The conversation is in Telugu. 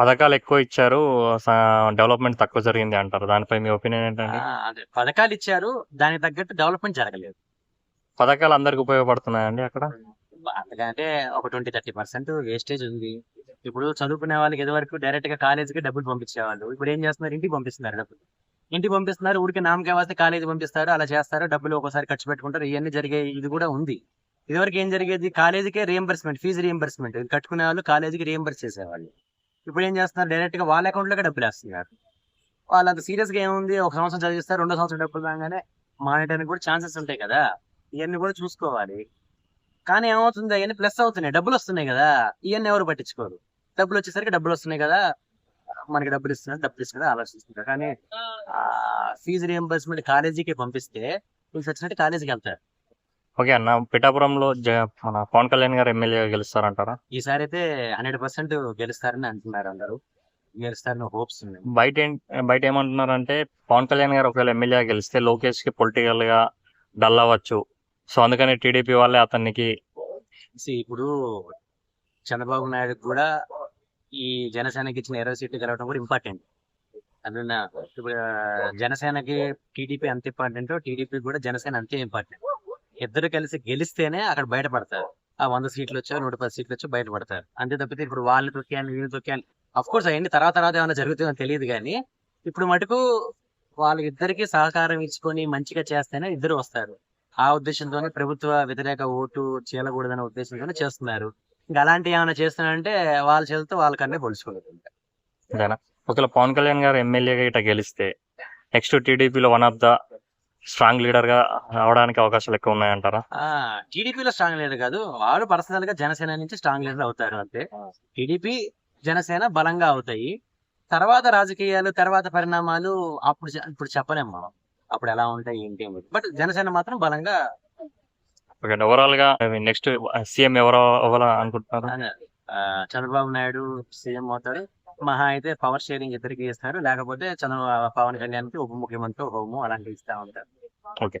పథకాలు ఎక్కువ ఇచ్చారు డెవలప్మెంట్ తక్కువ జరిగింది అంటారు. దానిపై మీ ఒపీనియన్ ఏంటండి? ఆ, అదే. పథకాలు ఇచ్చారు దానికి తగ్గట్టు డెవలప్మెంట్ జరగలేదు. పథకాలు అందరికి ఉపయోగపడుతున్నాయండి అక్కడ? అందుకంటే ఒక ట్వంటీ థర్టీ పర్సెంట్ వేస్టేజ్ ఉంది. ఇప్పుడు చదువుకునే వాళ్ళకి ఇదివరకు డైరెక్ట్గా కాలేజీకి డబ్బులు పంపించేవాళ్ళు. ఇప్పుడు ఏం చేస్తున్నారు? ఇంటికి పంపిస్తున్నారు డబ్బులు. ఇంటికి పంపిస్తున్నారు ఊరికి నామకే వస్తే కాలేజీ పంపిస్తారు అలా చేస్తారు. డబ్బులు ఒకసారి ఖర్చు పెట్టుకుంటారు. ఇవన్నీ జరిగే ఇది కూడా ఉంది. ఇదివరకు ఏం జరిగేది? కాలేజీకే రియంబర్స్మెంట్ ఫీజు రియంబర్స్మెంట్ కట్టుకునే వాళ్ళు కాలేజీకి రియంబర్స్ చేసేవాళ్ళు. ఇప్పుడు ఏం చేస్తున్నారు? డైరెక్ట్గా వాళ్ళ అకౌంట్లోకి డబ్బులు వేస్తున్నారు. వాళ్ళు అంత సీరియస్గా ఏముంది? ఒక సంవత్సరం చదివిస్తారు రెండో సంవత్సరం డబ్బులు రాగానే మానేటానికి కూడా ఛాన్సెస్ ఉంటాయి కదా. ఇవన్నీ కూడా చూసుకోవాలి. కానీ ఏమవుతుంది? అవన్నీ ప్లస్ అవుతున్నాయి. డబ్బులు వస్తున్నాయి కదా. ఇవన్నీ ఎవరు పట్టించుకోరు? డబ్బులు వచ్చేసరికి డబ్బులు వస్తున్నాయి కదా. మనకి డబ్బులు ఇస్తున్నారు డబ్బులు ఇస్తున్నారు ఆలోచిస్తున్నారు. కానీ ఫీజు రియంబర్స్మెంట్ కాలేజీకి పంపిస్తే మీకు వచ్చినట్టు కాలేజీకి వెళ్తారు. ఓకే అన్న. పిఠాపురంలో జ- మన పవన్ కళ్యాణ్ గారు ఎమ్మెల్యే గెలుస్తారంటారా? ఈసారి అయితే హండ్రెడ్ పర్సెంట్ గెలుస్తారని అంటున్నారు అందరూ. గెలుస్తారని హోప్స్ ఉన్నాయి. బయట ఏం- బయట ఏమంటున్నారంటే పవన్ కళ్యాణ్ గారు ఒకవేళ ఎమ్మెల్యే గెలిస్తే లోకేష్కి పొలిటికల్గా డల్ అవ్వచ్చు. సో అందుకని టీడీపీ వాళ్ళే అతనికి See, ఇప్పుడు చంద్రబాబు నాయుడు కూడా ఈ జనసేనకి ఇచ్చిన ఇరవై సీట్లు గెలవడం కూడా ఇంపార్టెంట్ అందున ఇప్పుడు ఆ, జనసేనకి టీడీపీ ఎంత ఇంపార్టెంట్ టీడీపీ కూడా జనసేన అంతే ఇంపార్టెంట్ ఇద్దరు కలిసి గెలిస్తేనే అక్కడ బయటపడతారు. ఆ వంద సీట్లు వచ్చా నూట పది సీట్లు వచ్చా బయటపడతారు. అంతే తప్పితే ఇప్పుడు వాళ్ళు తొక్కాను వీళ్ళు తొక్కాను అఫ్ కోర్స్ అవన్నీ తర్వాత తర్వాత ఏమైనా జరుగుతుందో తెలియదు కానీ ఇప్పుడు మటుకు వాళ్ళిద్దరికి సహకారం ఇచ్చుకొని మంచిగా చేస్తేనే ఇద్దరు వస్తారు. ఆ ఉద్దేశంతోనే ప్రభుత్వ వ్యతిరేక ఓటు చేయకూడదనే ఉద్దేశంతోనే చేస్తున్నారు. ఇంకా అలాంటి ఏమైనా చేస్తున్నారంటే వాళ్ళ చేతితో వాళ్ళకన్నా పొలుచుకోలేదు ఒకవేళ పవన్ కళ్యాణ్ గారు ఎమ్మెల్యేగా ఇట్లా గెలిస్తే నెక్స్ట్ టీడీపీలో వన్ ఆఫ్ ద స్ట్రాంగ్ లీడర్గా అవడానికి అవకాశాలు ఎక్కువ ఉన్నాయంటారా? టీడీపీలో స్ట్రాంగ్ లీడర్ కాదు. వాడు పర్సనల్గా జనసేన నుంచి స్ట్రాంగ్ లీడర్ అవుతారు అంతే. టీడీపీ జనసేన బలంగా అవుతాయి. తర్వాత రాజకీయాలు తర్వాత పరిణామాలు అప్పుడు ఇప్పుడు చెప్పలేము మనం. అప్పుడు ఎలా ఉంటాయి ఏంటి బట్ జనసేన మాత్రం బలంగా ఓకే ఓవరాల్గా నెక్స్ట్ సీఎం ఎవరో ఎవరు అనుకుంటున్నారు? చంద్రబాబు నాయుడు సీఎం అవుతాడు మహా అయితే పవర్ షేరింగ్ ఇద్దరికి ఇస్తారు. లేకపోతే చంద్ర పవన్ కళ్యాణ్కి ఉప ముఖ్యమంత్రి హోము అలాంటివి ఇస్తా ఉంటారు. ఓకే.